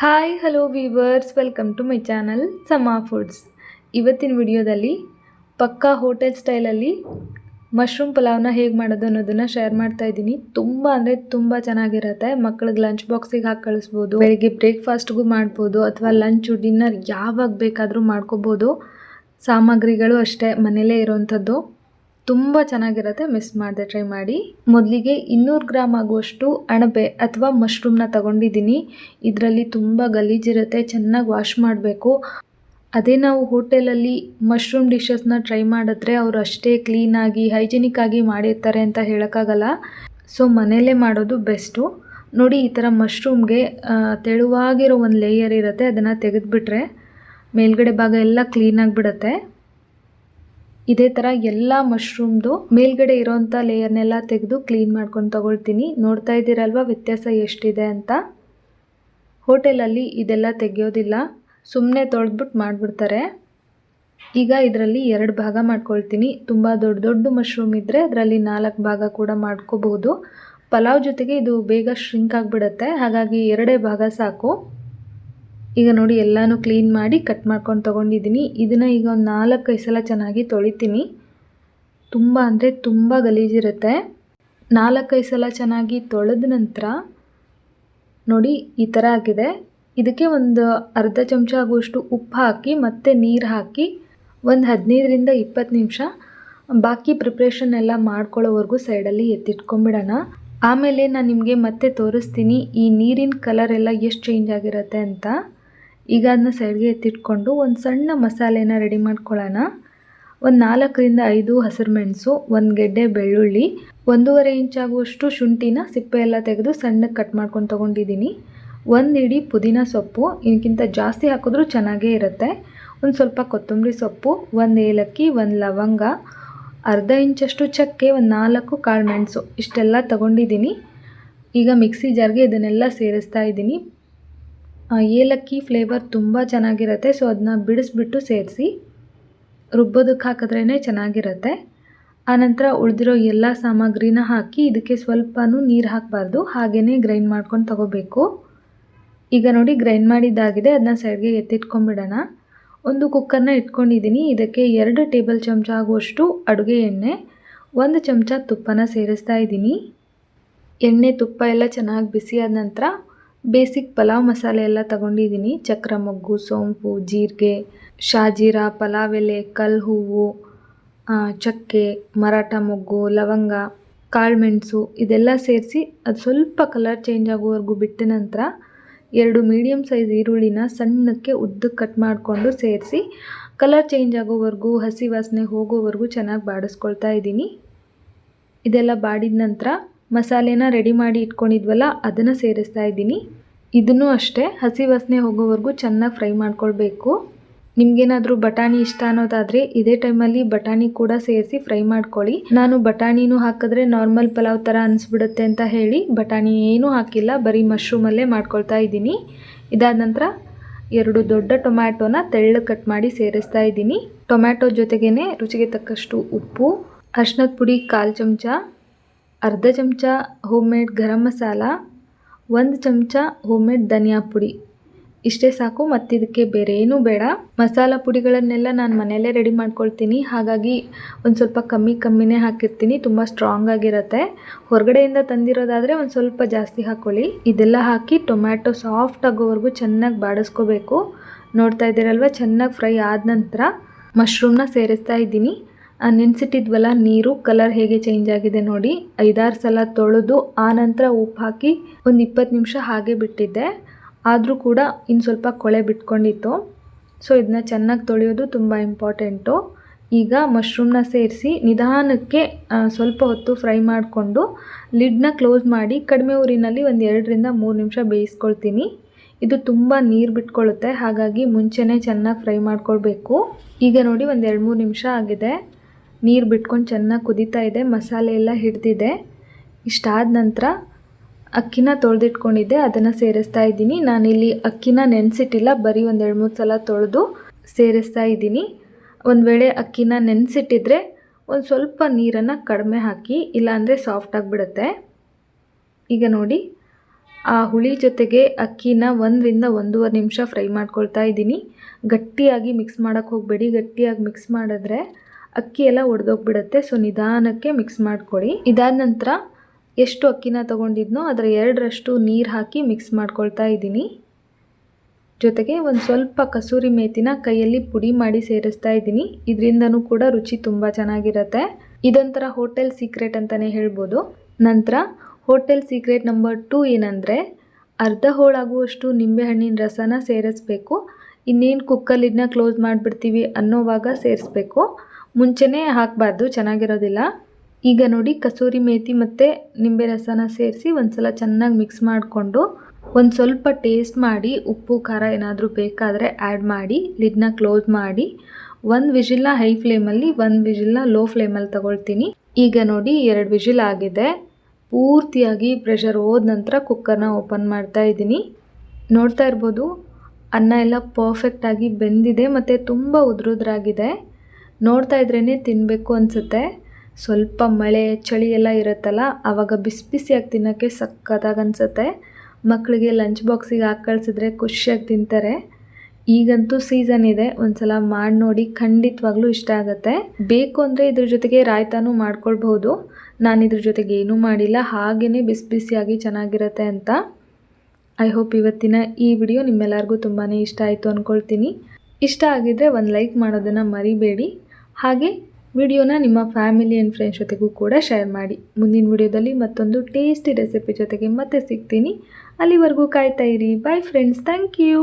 Hi hello viewers welcome to my channel Sama foods ಇವತ್ತಿನ ವಿಡಿಯೋದಲ್ಲಿ ಪಕ್ಕಾ ಹೋಟೆಲ್ ಸ್ಟೈಲಲ್ಲಿ ಮಶ್ರೂಮ್ ಪಲಾವ್ನ ಹೇಗೆ ಮಾಡೋದು ಅನ್ನೋದನ್ನು ಶೇರ್ ಮಾಡ್ತಾ ಇದ್ದೀನಿ. ತುಂಬ ಅಂದರೆ ತುಂಬ ಚೆನ್ನಾಗಿರುತ್ತೆ. ಮಕ್ಳಿಗೆ ಲಂಚ್ ಬಾಕ್ಸಿಗೆ ಹಾಕಿ ಕಳಿಸ್ಬೋದು, ಬೆಳಿಗ್ಗೆ ಬ್ರೇಕ್ಫಾಸ್ಟ್ಗೂ ಮಾಡ್ಬೋದು, ಅಥವಾ ಲಂಚು ಡಿನ್ನರ್ ಯಾವಾಗ ಬೇಕಾದರೂ ಮಾಡ್ಕೋಬೋದು. ಸಾಮಗ್ರಿಗಳು ಅಷ್ಟೇ, ಮನೇಲೇ ಇರೋವಂಥದ್ದು ತುಂಬ ಚೆನ್ನಾಗಿರುತ್ತೆ. ಮಿಸ್ ಮಾಡದೆ ಟ್ರೈ ಮಾಡಿ. ಮೊದಲಿಗೆ ಇನ್ನೂರು ಗ್ರಾಮ್ ಆಗುವಷ್ಟು ಅಣಬೆ ಅಥವಾ ಮಶ್ರೂಮ್ನ ತಗೊಂಡಿದ್ದೀನಿ. ಇದರಲ್ಲಿ ತುಂಬ ಗಲೀಜಿರುತ್ತೆ ಚೆನ್ನಾಗಿ ವಾಶ್ ಮಾಡಬೇಕು. ಅದೇ ನಾವು ಹೋಟೆಲಲ್ಲಿ ಮಶ್ರೂಮ್ ಡಿಶಸ್ನ ಟ್ರೈ ಮಾಡಿದ್ರೆ ಅವರು ಅಷ್ಟೇ ಕ್ಲೀನಾಗಿ ಹೈಜಿನಿಕ್ ಆಗಿ ಮಾಡಿರ್ತಾರೆ ಅಂತ ಹೇಳೋಕ್ಕಾಗಲ್ಲ. ಸೊ ಮನೆಯಲ್ಲೇ ಮಾಡೋದು ಬೆಸ್ಟು ನೋಡಿ, ಈ ಥರ ಮಶ್ರೂಮ್ಗೆ ತೆಳುವಾಗಿರೋ ಒಂದು ಲೇಯರ್ ಇರುತ್ತೆ. ಅದನ್ನು ತೆಗೆದುಬಿಟ್ರೆ ಮೇಲ್ಗಡೆ ಭಾಗ ಎಲ್ಲ ಕ್ಲೀನಾಗಿ ಬಿಡುತ್ತೆ ಇದೇ ತರ ಎಲ್ಲ ಮಶ್ರೂಮ್ದು ಮೇಲ್ಗಡೆ ಇರೋಂಥ ಲೇಯರ್ನೆಲ್ಲ ತೆಗೆದು ಕ್ಲೀನ್ ಮಾಡ್ಕೊಂಡು ತಗೊಳ್ತೀನಿ. ನೋಡ್ತಾ ಇದ್ದೀರಲ್ವಾ ವ್ಯತ್ಯಾಸ ಎಷ್ಟಿದೆ ಅಂತ? ಹೋಟೆಲಲ್ಲಿ ಇದೆಲ್ಲ ತೆಗೆಯೋದಿಲ್ಲ. ಸುಮ್ಮನೆ ತೊಳೆದ್ಬಿಟ್ಟು ಮಾಡಿಬಿಡ್ತಾರೆ. ಈಗ ಇದರಲ್ಲಿ ಎರಡು ಭಾಗ ಮಾಡ್ಕೊಳ್ತೀನಿ. ತುಂಬ ದೊಡ್ಡ ದೊಡ್ಡ ಮಶ್ರೂಮ್ ಇದ್ದರೆ ಅದರಲ್ಲಿ ನಾಲ್ಕು ಭಾಗ ಕೂಡ ಮಾಡ್ಕೋಬಹುದು ಪಲಾವ್ ಜೊತೆಗೆ ಇದು ಬೇಗ ಶ್ರಿಂಕ್ ಆಗಿಬಿಡತ್ತೆ. ಹಾಗಾಗಿ ಎರಡೇ ಭಾಗ ಸಾಕು. ಈಗ ನೋಡಿ ಎಲ್ಲನೂ ಕ್ಲೀನ್ ಮಾಡಿ ಕಟ್ ಮಾಡ್ಕೊಂಡು ತೊಗೊಂಡಿದ್ದೀನಿ. ಇದನ್ನು ಈಗ ಒಂದು ನಾಲ್ಕೈದು ಸಲ ಚೆನ್ನಾಗಿ ತೊಳಿತೀನಿ. ತುಂಬ ಅಂದರೆ ತುಂಬ ಗಲೀಜಿರುತ್ತೆ. ನಾಲ್ಕೈದು ಸಲ ಚೆನ್ನಾಗಿ ತೊಳೆದ ನಂತರ ನೋಡಿ ಈ ಥರ ಆಗಿದೆ. ಇದಕ್ಕೆ ಒಂದು ಅರ್ಧ ಚಮಚ ಆಗುವಷ್ಟು ಉಪ್ಪು ಹಾಕಿ ಮತ್ತು ನೀರು ಹಾಕಿ ಒಂದು ಹದಿನೈದರಿಂದ ಇಪ್ಪತ್ತು ನಿಮಿಷ ಬಾಕಿ ಪ್ರಿಪ್ರೇಷನ್ ಎಲ್ಲ ಮಾಡ್ಕೊಳ್ಳೋವರೆಗೂ ಸೈಡಲ್ಲಿ ಎತ್ತಿಟ್ಕೊಂಬಿಡೋಣ ಆಮೇಲೆ ನಾನು ನಿಮಗೆ ಮತ್ತೆ ತೋರಿಸ್ತೀನಿ ಈ ನೀರಿನ ಕಲರ್ ಎಲ್ಲ ಎಷ್ಟು ಚೇಂಜ್ ಆಗಿರುತ್ತೆ ಅಂತ. ಈಗ ಅದನ್ನ ಸೈಡ್ಗೆ ಎತ್ತಿಟ್ಕೊಂಡು ಒಂದು ಸಣ್ಣ ಮಸಾಲೆನ ರೆಡಿ ಮಾಡ್ಕೊಳ್ಳೋಣ. ಒಂದು ನಾಲ್ಕರಿಂದ ಐದು ಹಸಿರು ಮೆಣಸು, ಒಂದು ಗೆಡ್ಡೆ ಬೆಳ್ಳುಳ್ಳಿ, ಒಂದೂವರೆ ಇಂಚಾಗುವಷ್ಟು ಶುಂಠಿನ ಸಿಪ್ಪೆ ಎಲ್ಲ ತೆಗೆದು ಸಣ್ಣಕ್ಕೆ ಕಟ್ ಮಾಡ್ಕೊಂಡು ತೊಗೊಂಡಿದ್ದೀನಿ. ಒಂದು ಇಡೀ ಪುದೀನ ಸೊಪ್ಪು ಇದಕ್ಕಿಂತ ಜಾಸ್ತಿ ಹಾಕಿದ್ರೂ ಚೆನ್ನಾಗೇ ಇರುತ್ತೆ. ಒಂದು ಸ್ವಲ್ಪ ಕೊತ್ತಂಬರಿ ಸೊಪ್ಪು, ಒಂದು ಏಲಕ್ಕಿ, ಒಂದು ಲವಂಗ, ಅರ್ಧ ಇಂಚಷ್ಟು ಚಕ್ಕೆ, ಒಂದು ನಾಲ್ಕು ಕಾಳು ಮೆಣಸು, ಇಷ್ಟೆಲ್ಲ ತಗೊಂಡಿದ್ದೀನಿ. ಈಗ ಮಿಕ್ಸಿ ಜಾರ್ಗೆ ಇದನ್ನೆಲ್ಲ ಸೇರಿಸ್ತಾ ಇದ್ದೀನಿ. ಏಲಕ್ಕಿ ಫ್ಲೇವರ್ ತುಂಬ ಚೆನ್ನಾಗಿರುತ್ತೆ. ಸೊ ಅದನ್ನ ಬಿಡಿಸ್ಬಿಟ್ಟು ಸೇರಿಸಿ ರುಬ್ಬೋದಕ್ಕೆ ಹಾಕಿದ್ರೇ ಚೆನ್ನಾಗಿರುತ್ತೆ. ಆನಂತರ ಉಳಿದಿರೋ ಎಲ್ಲ ಸಾಮಗ್ರಿನ ಹಾಕಿ ಇದಕ್ಕೆ ಸ್ವಲ್ಪನೂ ನೀರು ಹಾಕಬಾರ್ದು. ಹಾಗೇ ಗ್ರೈಂಡ್ ಮಾಡ್ಕೊಂಡು ತಗೋಬೇಕು. ಈಗ ನೋಡಿ ಗ್ರೈಂಡ್ ಮಾಡಿದ್ದಾಗಿದೆ. ಅದನ್ನ ಸೈಡ್ಗೆ ಎತ್ತಿಟ್ಕೊಂಡ್ಬಿಡೋಣ. ಒಂದು ಕುಕ್ಕರ್ನ ಇಟ್ಕೊಂಡಿದ್ದೀನಿ. ಇದಕ್ಕೆ ಎರಡು ಟೇಬಲ್ ಚಮಚ ಆಗುವಷ್ಟು ಅಡುಗೆ ಎಣ್ಣೆ, ಒಂದು ಚಮಚ ತುಪ್ಪನ ಸೇರಿಸ್ತಾ ಇದ್ದೀನಿ. ಎಣ್ಣೆ ತುಪ್ಪ ಎಲ್ಲ ಚೆನ್ನಾಗಿ ಬಿಸಿಯಾದ ನಂತರ ಬೇಸಿಕ್ ಪಲಾವ್ ಮಸಾಲೆ ಎಲ್ಲ ತಗೊಂಡಿದ್ದೀನಿ. ಚಕ್ರ ಮೊಗ್ಗು, ಸೋಂಪು, ಜೀರಿಗೆ, ಶಾಜೀರಾ ಪಲಾವ್ ಎಲೆ ಕಲ್ಲು ಹೂವು ಚಕ್ಕೆ, ಮರಾಠ ಮೊಗ್ಗು, ಲವಂಗ ಕಾಳುಮೆಣಸು ಇದೆಲ್ಲ ಸೇರಿಸಿ ಅದು ಸ್ವಲ್ಪ ಕಲರ್ ಚೇಂಜ್ ಆಗುವವರೆಗೂ ಬಿಟ್ಟ ನಂತರ ಎರಡು ಮೀಡಿಯಮ್ ಸೈಜ್ ಈರುಳ್ಳಿನ ಸಣ್ಣಕ್ಕೆ ಉದ್ದಕ್ಕೆ ಕಟ್ ಮಾಡಿಕೊಂಡು ಸೇರಿಸಿ ಕಲರ್ ಚೇಂಜ್ ಆಗೋವರೆಗೂ ಹಸಿ ವಾಸನೆ ಹೋಗೋವರೆಗೂ ಚೆನ್ನಾಗಿ ಬಾಡಿಸ್ಕೊಳ್ತಾ ಇದ್ದೀನಿ. ಇದೆಲ್ಲ ಬಾಡಿದ ನಂತರ ಮಸಾಲೆನ ರೆಡಿ ಮಾಡಿ ಇಟ್ಕೊಂಡಿದ್ವಲ್ಲ, ಅದನ್ನು ಸೇರಿಸ್ತಾ ಇದ್ದೀನಿ. ಇದನ್ನು ಅಷ್ಟೇ, ಹಸಿ ವಾಸನೆ ಹೋಗೋವರೆಗೂ ಚೆನ್ನಾಗಿ ಫ್ರೈ ಮಾಡ್ಕೊಳ್ಬೇಕು. ನಿಮಗೇನಾದರೂ ಬಟಾಣಿ ಇಷ್ಟ ಅನ್ನೋದಾದರೆ, ಇದೇ ಟೈಮಲ್ಲಿ ಬಟಾಣಿ ಕೂಡ ಸೇರಿಸಿ ಫ್ರೈ ಮಾಡ್ಕೊಳ್ಳಿ. ನಾನು ಬಟಾಣಿನೂ ಹಾಕಿದ್ರೆ ನಾರ್ಮಲ್ ಪಲಾವ್ ಥರ ಅನಿಸ್ಬಿಡುತ್ತೆ ಅಂತ ಹೇಳಿ, ಬಟಾಣಿ ಏನೂ ಹಾಕಿಲ್ಲ, ಬರೀ ಮಶ್ರೂಮಲ್ಲೇ ಮಾಡ್ಕೊಳ್ತಾ ಇದ್ದೀನಿ. ಇದಾದ ನಂತರ ಎರಡು ದೊಡ್ಡ ಟೊಮ್ಯಾಟೋನ ತೆಳ್ಳು ಕಟ್ ಮಾಡಿ ಸೇರಿಸ್ತಾ ಇದ್ದೀನಿ. ಟೊಮ್ಯಾಟೊ ಜೊತೆಗೇ ರುಚಿಗೆ ತಕ್ಕಷ್ಟು ಉಪ್ಪು ಅರ್ಶಿನದ ಪುಡಿ ಕಾಲು ಚಮಚ ಅರ್ಧ ಚಮಚ ಹೋಮ್ ಮೇಡ್ ಗರಂ ಮಸಾಲ, ಒಂದು ಚಮಚ ಹೋಮ್ ಮೇಡ್ ಧನಿಯಾ ಪುಡಿ. ಇಷ್ಟೇ ಸಾಕು, ಮತ್ತಿದಕ್ಕೆ ಬೇರೆ ಏನೂ ಬೇಡ. ಮಸಾಲ ಪುಡಿಗಳನ್ನೆಲ್ಲ ನಾನು ಮನೆಯಲ್ಲೇ ರೆಡಿ ಮಾಡ್ಕೊಳ್ತೀನಿ. ಹಾಗಾಗಿ ಒಂದು ಸ್ವಲ್ಪ ಕಮ್ಮಿ ಕಮ್ಮಿನೇ ಹಾಕಿರ್ತೀನಿ. ತುಂಬ ಸ್ಟ್ರಾಂಗ್ ಆಗಿರುತ್ತೆ. ಹೊರಗಡೆಯಿಂದ ತಂದಿರೋದಾದರೆ ಒಂದು ಸ್ವಲ್ಪ ಜಾಸ್ತಿ ಹಾಕ್ಕೊಳ್ಳಿ ಇದೆಲ್ಲ ಹಾಕಿ ಟೊಮ್ಯಾಟೊ ಸಾಫ್ಟ್ ಆಗೋವರೆಗೂ ಚೆನ್ನಾಗಿ ಬಾಡಿಸ್ಕೋಬೇಕು. ನೋಡ್ತಾ ಇದ್ದೀರಲ್ವ? ಚೆನ್ನಾಗಿ ಫ್ರೈ ಆದ ನಂತರ ಮಶ್ರೂಮ್ನ ಸೇರಿಸ್ತಾ ಇದ್ದೀನಿ. ನೆನೆಸಿಟ್ಟಿದ್ವಲ್ಲ ನೀರು ಕಲರ್ ಹೇಗೆ ಚೇಂಜ್ ಆಗಿದೆ ನೋಡಿ. ಐದಾರು ಸಲ ತೊಳೆದು, ಆ ನಂತರ ಉಪ್ಪು ಹಾಕಿ ಒಂದು ಇಪ್ಪತ್ತು ನಿಮಿಷ ಹಾಗೆ ಬಿಟ್ಟಿದ್ದೆ. ಆದರೂ ಕೂಡ ಇನ್ನು ಸ್ವಲ್ಪ ಕೊಳೆ ಬಿಟ್ಕೊಂಡಿತ್ತು. ಸೊ ಇದನ್ನ ಚೆನ್ನಾಗಿ ತೊಳೆಯೋದು ತುಂಬ ಇಂಪಾರ್ಟೆಂಟು ಈಗ ಮಶ್ರೂಮ್ನ ಸೇರಿಸಿ ನಿಧಾನಕ್ಕೆ ಸ್ವಲ್ಪ ಹೊತ್ತು ಫ್ರೈ ಮಾಡಿಕೊಂಡು ಲಿಡ್ನ ಕ್ಲೋಸ್ ಮಾಡಿ ಕಡಿಮೆ ಊರಿನಲ್ಲಿ ಒಂದು ಎರಡರಿಂದ ಮೂರು ನಿಮಿಷ ಬೇಯಿಸ್ಕೊಳ್ತೀನಿ. ಇದು ತುಂಬ ನೀರು ಬಿಟ್ಕೊಳ್ಳುತ್ತೆ ಹಾಗಾಗಿ ಮುಂಚೆನೇ ಚೆನ್ನಾಗಿ ಫ್ರೈ ಮಾಡ್ಕೊಳ್ಬೇಕು. ಈಗ ನೋಡಿ ಒಂದು ಎರಡು ಮೂರು ನಿಮಿಷ ಆಗಿದೆ. ನೀರು ಬಿಟ್ಕೊಂಡು ಚೆನ್ನಾಗಿ ಕುದೀತಾ ಇದೆ, ಮಸಾಲೆ ಎಲ್ಲ ಹಿಡಿದಿದೆ. ಇಷ್ಟಾದ ನಂತರ ಅಕ್ಕಿನ ತೊಳೆದಿಟ್ಕೊಂಡಿದ್ದೆ, ಅದನ್ನು ಸೇರಿಸ್ತಾ ಇದ್ದೀನಿ. ನಾನಿಲ್ಲಿ ಅಕ್ಕಿನ ನೆನೆಸಿಟ್ಟಿಲ್ಲ, ಬರೀ ಒಂದು ಎರಡು ಮೂರು ಸಲ ತೊಳೆದು ಸೇರಿಸ್ತಾ ಇದ್ದೀನಿ. ಒಂದು ವೇಳೆ ಅಕ್ಕಿನ ನೆನೆಸಿಟ್ಟಿದ್ರೆ ಒಂದು ಸ್ವಲ್ಪ ನೀರನ್ನು ಕಡಿಮೆ ಹಾಕಿ, ಇಲ್ಲಾಂದರೆ ಸಾಫ್ಟ್ ಆಗಿಬಿಡುತ್ತೆ. ಈಗ ನೋಡಿ, ಆ ಹುಳಿ ಜೊತೆಗೆ ಅಕ್ಕಿನ ಒಂದರಿಂದ ಒಂದೂವರೆ ನಿಮಿಷ ಫ್ರೈ ಮಾಡ್ಕೊಳ್ತಾ ಇದ್ದೀನಿ. ಗಟ್ಟಿಯಾಗಿ ಮಿಕ್ಸ್ ಮಾಡೋಕ್ಕೆ ಹೋಗಬೇಡಿ. ಗಟ್ಟಿಯಾಗಿ ಮಿಕ್ಸ್ ಮಾಡಿದ್ರೆ ಅಕ್ಕಿ ಎಲ್ಲ ಒಡೆದೋಗ್ಬಿಡುತ್ತೆ. ಸೊ ನಿಧಾನಕ್ಕೆ ಮಿಕ್ಸ್ ಮಾಡ್ಕೊಳ್ಳಿ. ಇದಾದ ನಂತರ ಎಷ್ಟು ಅಕ್ಕಿನ ತೊಗೊಂಡಿದ್ನೋ ಅದರ ಎರಡರಷ್ಟು ನೀರು ಹಾಕಿ ಮಿಕ್ಸ್ ಮಾಡ್ಕೊಳ್ತಾ ಇದ್ದೀನಿ. ಜೊತೆಗೆ ಒಂದು ಸ್ವಲ್ಪ ಕಸೂರಿ ಮೇತಿನ ಕೈಯಲ್ಲಿ ಪುಡಿ ಮಾಡಿ ಸೇರಿಸ್ತಾ ಇದ್ದೀನಿ. ಇದರಿಂದನೂ ಕೂಡ ರುಚಿ ತುಂಬ ಚೆನ್ನಾಗಿರುತ್ತೆ. ಇದೊಂಥರ ಹೋಟೆಲ್ ಸೀಕ್ರೆಟ್ ಅಂತಲೇ ಹೇಳ್ಬೋದು. ನಂತರ ಹೋಟೆಲ್ ಸೀಕ್ರೆಟ್ ನಂಬರ್ ಟೂ ಏನಂದರೆ, ಅರ್ಧ ಹೋಳಾಗುವಷ್ಟು ನಿಂಬೆಹಣ್ಣಿನ ರಸನ ಸೇರಿಸ್ಬೇಕು. ಇನ್ನೇನು ಕುಕ್ಕಲ್ಲಿಡನ್ನ ಕ್ಲೋಸ್ ಮಾಡಿಬಿಡ್ತೀವಿ ಅನ್ನೋವಾಗ ಸೇರಿಸ್ಬೇಕು. ಮುಂಚೆನೇ ಹಾಕಬಾರ್ದು, ಚೆನ್ನಾಗಿರೋದಿಲ್ಲ. ಈಗ ನೋಡಿ, ಕಸೂರಿ ಮೇಥಿ ಮತ್ತು ನಿಂಬೆ ರಸನ ಸೇರಿಸಿ ಒಂದ್ಸಲ ಚೆನ್ನಾಗಿ ಮಿಕ್ಸ್ ಮಾಡಿಕೊಂಡು ಒಂದು ಸ್ವಲ್ಪ ಟೇಸ್ಟ್ ಮಾಡಿ, ಉಪ್ಪು, ಖಾರ ಏನಾದರೂ ಬೇಕಾದರೆ ಆ್ಯಡ್ ಮಾಡಿ ಲಿಡ್ನ ಕ್ಲೋಸ್ ಮಾಡಿ, ಒಂದು ವಿಜಿಲ್ನ ಹೈ ಫ್ಲೇಮಲ್ಲಿ ಒಂದು ವಿಜಿಲ್ನ ಲೋ ಫ್ಲೇಮಲ್ಲಿ ತಗೊಳ್ತೀನಿ. ಈಗ ನೋಡಿ, ಎರಡು ವಿಜಿಲ್ ಆಗಿದೆ. ಪೂರ್ತಿಯಾಗಿ ಪ್ರೆಷರ್ ಹೋದ ನಂತರ ಕುಕ್ಕರ್ನ ಓಪನ್ ಮಾಡ್ತಾ ಇದ್ದೀನಿ. ನೋಡ್ತಾ ಇರ್ಬೋದು, ಅನ್ನ ಎಲ್ಲ ಪರ್ಫೆಕ್ಟಾಗಿ ಬೆಂದಿದೆ ಮತ್ತು ತುಂಬ ಉದ್ರುದ್ರಾಗಿದೆ. ನೋಡ್ತಾ ಇದ್ರೇ ತಿನ್ನಬೇಕು ಅನಿಸುತ್ತೆ. ಸ್ವಲ್ಪ ಮಳೆ, ಚಳಿ ಎಲ್ಲ ಇರುತ್ತಲ್ಲ ಆವಾಗ ಬಿಸಿ ಬಿಸಿಯಾಗಿ ತಿನ್ನೋಕ್ಕೆ ಸಖತ್ತಾಗಿ ಅನಿಸುತ್ತೆ. ಮಕ್ಕಳಿಗೆ ಲಂಚ್ ಬಾಕ್ಸಿಗೆ ಹಾಕಿ ಕಳಿಸಿದ್ರೆ ಖುಷಿಯಾಗಿ ತಿಂತಾರೆ. ಈಗಂತೂ ಸೀಸನ್ ಇದೆ, ಒಂದ್ಸಲ ಮಾಡಿ ನೋಡಿ ಖಂಡಿತವಾಗ್ಲೂ ಇಷ್ಟ ಆಗುತ್ತೆ. ಬೇಕು ಅಂದರೆ ಇದ್ರ ಜೊತೆಗೆ ರಾಯ್ತಾನೂ ಮಾಡ್ಕೊಳ್ಬಹುದು. ನಾನು ಇದ್ರ ಜೊತೆಗೆ ಏನೂ ಮಾಡಿಲ್ಲ ಹಾಗೇ ಬಿಸಿ ಬಿಸಿಯಾಗಿ ಚೆನ್ನಾಗಿರುತ್ತೆ ಅಂತ. ಐ ಹೋಪ್ ಇವತ್ತಿನ ಈ ವಿಡಿಯೋ ನಿಮ್ಮೆಲ್ಲರಿಗೂ ತುಂಬಾ ಇಷ್ಟ ಆಯಿತು ಅಂದ್ಕೊಳ್ತೀನಿ ಇಷ್ಟ ಆಗಿದ್ದರೆ ಒಂದು ಲೈಕ್ ಮಾಡೋದನ್ನು ಮರಿಬೇಡಿ. ಹಾಗೆ ವಿಡಿಯೋನ ನಿಮ್ಮ ಫ್ಯಾಮಿಲಿ ಆ್ಯಂಡ್ ಫ್ರೆಂಡ್ಸ್ ಜೊತೆಗೂ ಕೂಡ ಶೇರ್ ಮಾಡಿ. ಮುಂದಿನ ವಿಡಿಯೋದಲ್ಲಿ ಮತ್ತೊಂದು ಟೇಸ್ಟಿ ರೆಸಿಪಿ ಜೊತೆಗೆ ಮತ್ತೆ ಸಿಗ್ತೀನಿ. ಅಲ್ಲಿವರೆಗೂ ಕಾಯ್ತಾ ಇರಿ. Bye friends thank you